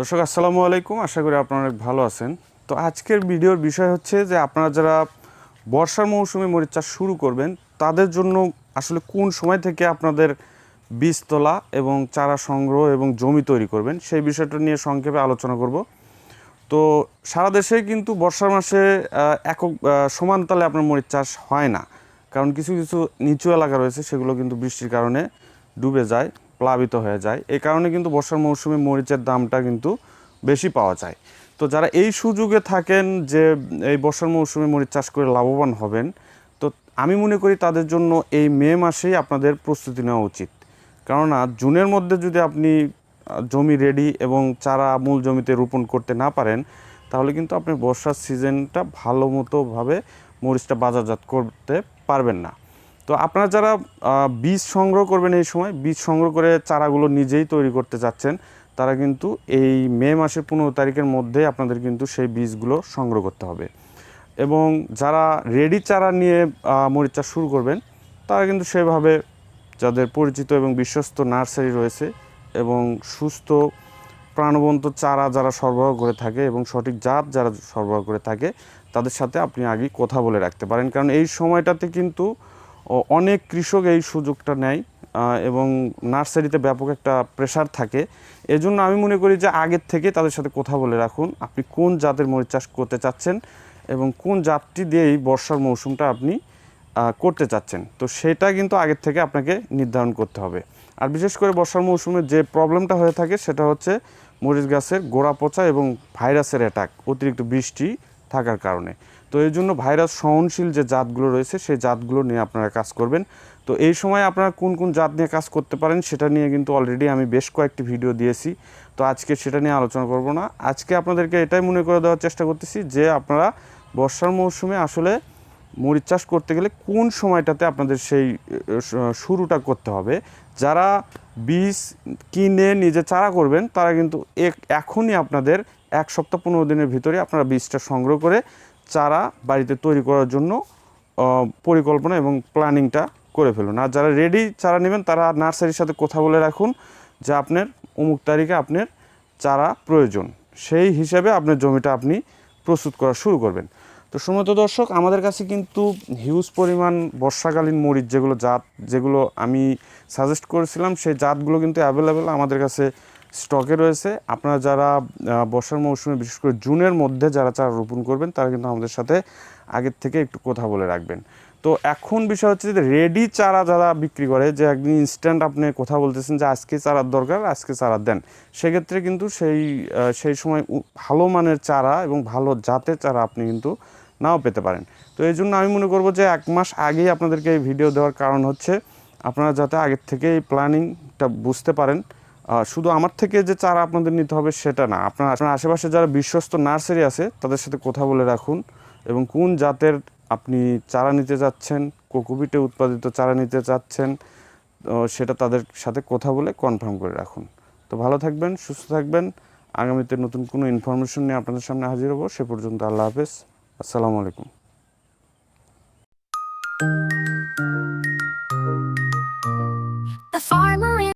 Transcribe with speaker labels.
Speaker 1: দর্শক, আসসালামু আলাইকুম। আশা করি আপনারা অনেক ভালো আছেন। তো আজকের ভিডিওর বিষয় হচ্ছে যে, আপনারা যারা বর্ষার মৌসুমে মরিচ চাষ শুরু করবেন, তাদের জন্য আসলে কোন সময় থেকে আপনাদের বীজ তোলা এবং চারা সংগ্রহ এবং জমি তৈরি করবেন, সেই বিষয়টা নিয়ে সংক্ষেপে আলোচনা করব। তো সারা দেশে কিন্তু বর্ষার মাসে একক সমান তালে আপনার মরিচ চাষ হয় না। কারণ কিছু কিছু নিচু এলাকা রয়েছে, সেগুলো কিন্তু বৃষ্টির কারণে ডুবে যায়। প্লাবিত হয়ে যায়। এই কারণে কিন্তু বর্ষার মৌসুমে মরিচের দামটা কিন্তু বেশি পাওয়া যায়। তো যারা এই সুযোগে থাকেন যে এই বর্ষার মৌসুমে মরিচ চাষ করে লাভবান হবেন, তো আমি মনে করি তাদের জন্য এই মে মাসেই আপনাদের প্রস্তুতি নেওয়া উচিত। কেননা জুনের মধ্যে যদি আপনি জমি রেডি এবং চারা মূল জমিতে রোপণ করতে না পারেন, তাহলে কিন্তু আপনি বর্ষার সিজনটা ভালো মতোভাবে মরিচটা বাজারজাত করতে পারবেন না। তো আপনারা যারা বীজ সংগ্রহ করবেন এই সময়, বীজ সংগ্রহ করে চারাগুলো নিজেই তৈরি করতে যাচ্ছেন, তারা কিন্তু এই মে মাসের পনেরো তারিখের মধ্যে আপনাদের কিন্তু সেই বীজগুলো সংগ্রহ করতে হবে। এবং যারা রেডি চারা নিয়ে মরিচ শুরু করবেন, তারা কিন্তু সেভাবে যাদের পরিচিত এবং বিশ্বস্ত নার্সারি রয়েছে এবং সুস্থ, প্রাণবন্ত চারা যারা সরবরাহ করে থাকে এবং সঠিক জাত যারা সরবরাহ করে থাকে, তাদের সাথে আপনি আগে কথা বলে রাখতে পারেন। কারণ এই সময়টাতে কিন্তু অনেক কৃষক এই সুযোগটা নেয় এবং নার্সারিতে ব্যাপক একটা প্রেশার থাকে। এজন্য আমি মনে করি যে আগের থেকে তাদের সাথে কথা বলে রাখুন, আপনি কোন জাতের মরিচ চাষ করতে চাচ্ছেন এবং কোন জাতটি দিয়েই বর্ষার মৌসুমটা আপনি করতে চাচ্ছেন। তো সেটা কিন্তু আগের থেকে আপনাকে নির্ধারণ করতে হবে। আর বিশেষ করে বর্ষার মৌসুমে যে প্রবলেমটা হয়ে থাকে সেটা হচ্ছে মরিচ গাছের গোড়া পচা এবং ভাইরাসের অ্যাটাক অতিরিক্ত বৃষ্টি থাকার কারণে। তো এই জন্য ভাইরাস সহনশীল যে জাতগুলো রয়েছে, সেই জাতগুলো নিয়ে আপনারা কাজ করবেন। তো এই সময় আপনারা কোন কোন জাত নিয়ে কাজ করতে পারেন, সেটা নিয়ে কিন্তু অলরেডি আমি বেশ কয়েকটি ভিডিও দিয়েছি। তো আজকে সেটা নিয়ে আলোচনা করব না। আজকে আপনাদেরকে এটাই মনে করে দেওয়ার চেষ্টা করতেছি যে আপনারা বর্ষার মৌসুমে আসলে মরিচ চাষ করতে গেলে কোন সময়টাতে আপনাদের সেই শুরুটা করতে হবে। যারা বীজ কিনে নিজে চারা করবেন, তারা কিন্তু এখনই আপনাদের এক সপ্তাহ পনেরো দিনের ভিতরে আপনারা বীজটা সংগ্রহ করে চারা বাড়িতে তৈরি করার জন্য পরিকল্পনা এবং প্ল্যানিংটা করে ফেলুন। আর যারা রেডি চারা নেবেন, তারা নার্সারির সাথে কথা বলে রাখুন যে আপনার অমুক তারিখে আপনার চারা প্রয়োজন। সেই হিসাবে আপনার জমিটা আপনি প্রস্তুত করা শুরু করবেন। তো সমত দর্শক, আমাদের কাছে কিন্তু হিউজ পরিমাণ বর্ষাকালীন মরিচ যেগুলো জাত, যেগুলো আমি সাজেস্ট করেছিলাম, সেই জাতগুলো কিন্তু অ্যাভেলেবেল আমাদের কাছে স্টকে রয়েছে। আপনারা যারা বর্ষার মৌসুমে, বিশেষ করে জুনের মধ্যে যারা চারা রোপণ করবেন, তারা কিন্তু আমাদের সাথে আগের থেকে একটু কথা বলে রাখবেন। তো এখন বিষয় হচ্ছে যে রেডি চারা যারা বিক্রি করে, যে একদিন ইনস্ট্যান্ট আপনি কথা বলতেছেন যে, আজকে চারার দরকার, আজকে চারা দেন। সেক্ষেত্রে কিন্তু সেই সেই সময় ভালো মানের চারা এবং ভালো জাতের চারা আপনি কিন্তু নাও পেতে পারেন। তো এই জন্য আমি মনে করব যে, এক মাস আগেই আপনাদেরকে এই ভিডিও দেওয়ার কারণ হচ্ছে, আপনারা যাতে আগের থেকে এই প্ল্যানিংটা বুঝতে পারেন। শুধু আমার থেকে যে চারা আপনাদের নিতে হবে সেটা না। আপনার আপনার আশেপাশে যারা বিশ্বস্ত নার্সারি আছে, তাদের সাথে কথা বলে রাখুন এবং কোন জাতের আপনি চারা নিতে যাচ্ছেন কোকোপিটে উৎপাদিত চারা নিতে চাচ্ছেন সেটা তাদের সাথে কথা বলে কনফার্ম করে রাখুন। তো ভালো থাকবেন, সুস্থ থাকবেন। আগামীতে নতুন কোনো ইনফরমেশন নিয়ে আপনাদের সামনে হাজির হব। সে পর্যন্ত আল্লাহ হাফেজ। আসসালামু আলাইকুম।